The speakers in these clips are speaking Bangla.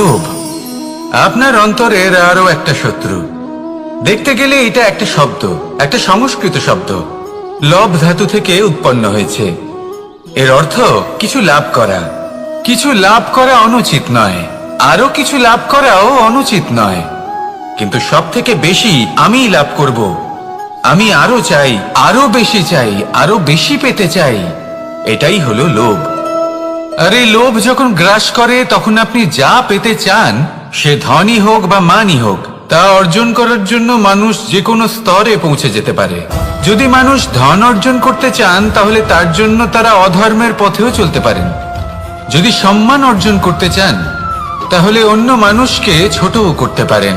লোভ। আপনার অন্তরের আরও একটা শত্রু। দেখতে গেলে এটা একটা শব্দ, একটা সংস্কৃত শব্দ। লব ধাতু থেকে উৎপন্ন হয়েছে। এর অর্থ কিছু লাভ করা। কিছু লাভ করা অনুচিত নয়। আরও কিছু লাভ করাও অনুচিত নয়। কিন্তু সব থেকে বেশি আমিই লাভ করব। আমি আরও চাই, আরও বেশি চাই, আরও বেশি পেতে চাই। এটাই হলো লোভ। আর এই লোভ যখন গ্রাস করে, তখন আপনি যা পেতে চান, সে ধনই হোক বা মানই হোক, তা অর্জন করার জন্য মানুষ যে কোনো স্তরে পৌঁছে যেতে পারে। যদি মানুষ ধন অর্জন করতে চান, তাহলে তার জন্য তারা অধর্মের পথেও চলতে পারেন। যদি সম্মান অর্জন করতে চান, তাহলে অন্য মানুষকে ছোটও করতে পারেন।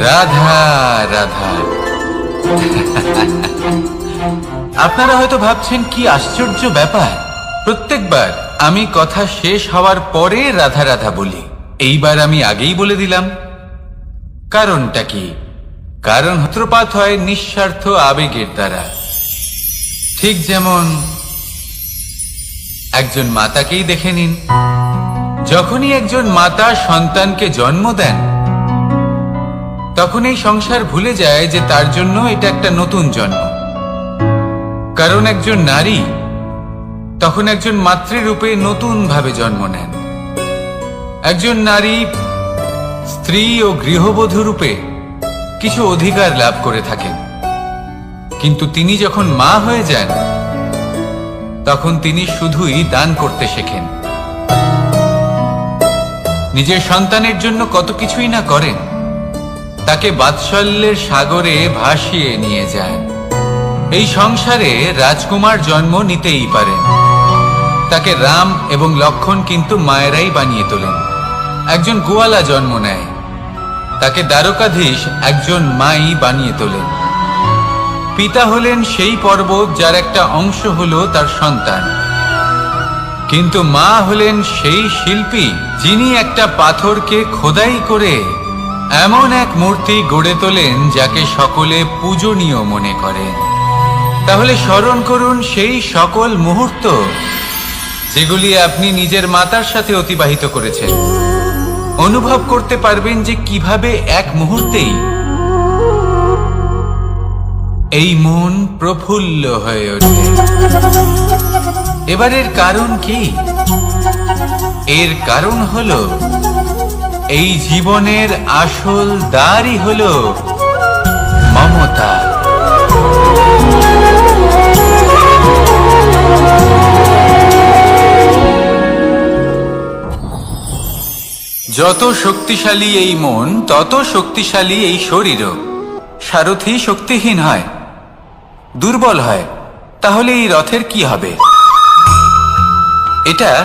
রাধা রাধা। আপনারা হয়তো ভাবছেন, কি আশ্চর্য ব্যাপার। প্রত্যেকবার আমি কথা শেষ হওয়ার পরে রাধা রাধা বলি। এইবার আমি আগেই বলে দিলাম। কারণটা কি? কারণ হত্রপাত হয় নিঃস্বার্থ আবেগের দ্বারা। ঠিক যেমন একজন মাতাকেই দেখে নিন। যখনই একজন মাতা সন্তানকে জন্ম দেন তখন এই সংসার ভুলে যায় যে তার জন্য এটা একটা নতুন জন্ম। কারণ একজন নারী তখন একজন মাতৃরূপে নতুন ভাবে জন্ম নেন। একজন নারী স্ত্রী ও গৃহবধূ রূপে কিছু অধিকার লাভ করে থাকেন। কিন্তু তিনি যখন মা হয়ে যান, তখন তিনি শুধুই দান করতে শেখেন। নিজের সন্তানের জন্য কত কিছুই না করেন। তাকে বাৎসল্যের সাগরে ভাসিয়ে নিয়ে যায়। এই সংসারে রাজকুমার জন্ম নিতেই পারেন। তাকে রাম এবং লক্ষণ কিন্তু মায়েরাই বানিয়ে তোলেন। একজন গোয়ালা জন্ম নেয়। তাকে দ্বারকাধীশ একজন মাই বানিয়ে তোলেন। পিতা হলেন সেই পর্বত যার একটা অংশ হল তার সন্তান। কিন্তু মা হলেন সেই শিল্পী যিনি একটা পাথরকে খোদাই করে এমন এক মূর্তি গড়ে তোলেন যাকে সকলে পূজনীয় মনে করেন তাহলে স্মরণ করুন সেই সকল মুহূর্ত যেগুলি আপনি নিজের মাতার সাথে অতিবাহিত করেছেন। অনুভব করতে পারবেন যে কীভাবে এক মুহূর্তেই এই মন প্রফুল্ল হয়ে ওঠে। এবারের কারণ কি? এর কারণ হলো এই জীবনের আসল দ্বারই হলো মমতা। যত শক্তিশালী এই মন, তত শক্তিশালী এই শরীরও। সারথি শক্তিহীন হয়, দুর্বল হয়। তাহলে এই রথের কি হবে? এটা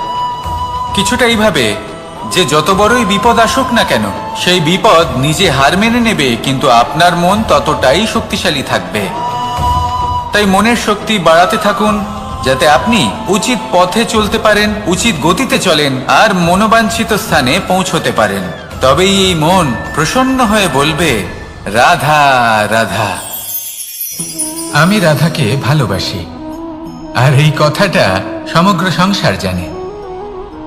কিছুটা এইভাবে যে যত বড়ই বিপদ আসুক না কেন, সেই বিপদ নিজে হার মেনে নেবে, কিন্তু আপনার মন ততটাই শক্তিশালী থাকবে। তাই মনের শক্তি বাড়াতে থাকুন, যাতে আপনি উচিত পথে চলতে পারেন, উচিত গতিতে চলেন, আর মনোবাঞ্ছিত স্থানে পৌঁছতে পারেন। তবেই এই মন প্রসন্ন হয়ে বলবে, রাধা রাধা। আমি রাধাকে ভালোবাসি, আর এই কথাটা সমগ্র সংসার জানে।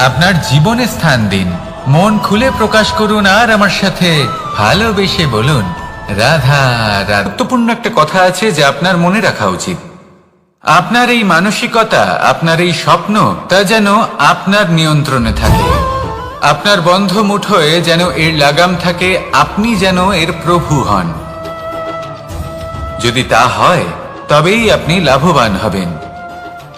আপনার জীবনে স্থান দিন। মন খুলে প্রকাশ করুন আর আমার সাথে ভালোবেসে বলুন। রাধা গুরুত্বপূর্ণ একটা কথা আছে যে আপনার মনে রাখা উচিত। আপনার এই মানসিকতা, আপনার এই স্বপ্ন, তা যেন আপনার নিয়ন্ত্রণে থাকে। আপনার বন্ধ মুঠোয় যেন এর লাগাম থাকে, আপনি যেন এর প্রভু হন। যদি তা হয়, তবেই আপনি লাভবান হবেন।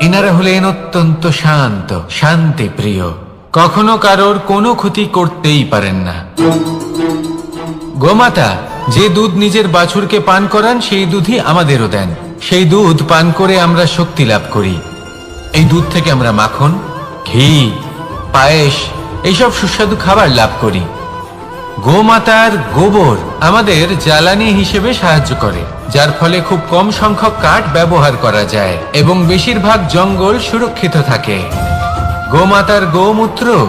এনারা হলেন অত্যন্ত শান্ত, শান্তি প্রিয়। কখনো কারোর কোনো ক্ষতি করতেই পারেন না। গোমাতা, যে দুধ নিজের বাছুরকে পান করান, সেই দুধই আমাদেরও দেন। সেই দুধ পান করে আমরা শক্তি লাভ করি। এই দুধ থেকে আমরা মাখন, ঘি, পায়েস, এইসব সুস্বাদু খাবার লাভ করি। গোমাতার গোবর আমাদের জ্বালানি হিসেবে সাহায্য করে, যার ফলে খুব কম সংখ্যক কাঠ ব্যবহার করা যায় এবং বেশিরভাগ জঙ্গল সুরক্ষিত থাকে। গোমাতার গোমূত্র,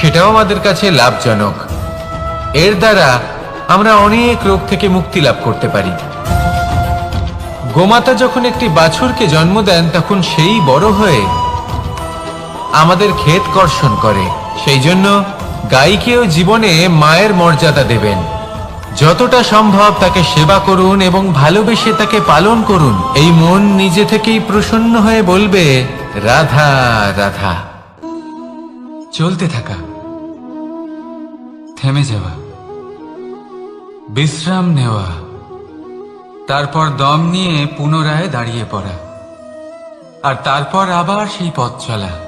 সেটাও আমাদের কাছে লাভজনক। এর দ্বারা আমরা অনেক রোগ থেকে মুক্তি লাভ করতে পারি। গোমাতা যখন একটি বাছুরকে জন্ম দেন, তখন সেই বড় হয়ে আমাদের ক্ষেত কর্ষণ করে। সেই জন্য গাইকেও জীবনে মায়ের মর্যাদা দেবেন। যতটা সম্ভব তাকে সেবা করুন এবং ভালোবেসে তাকে পালন করুন। এই মন নিজে থেকেই প্রসন্ন হয়ে বলবে, রাধা রাধা। চলতে থাকা। থেমে যাওয়া। বিশ্রাম নেওয়া। তারপর দম নিয়ে পুনরায় দাঁড়িয়ে পড়া। আর তারপর আবার সেই পথ চলা।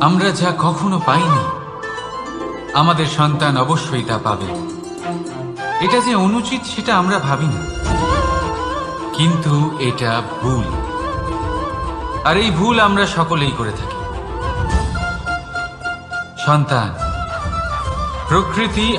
আমরা যা কখনো পাইনি, আমাদের সন্তান অবশ্যই তা পাবে। এটা যে অনুচিত, সেটা আমরা ভাবি না কিন্তু এটা ভুল। আর এই ভুল আমরা সকলেই করে থাকি। সন্তান, প্রকৃতি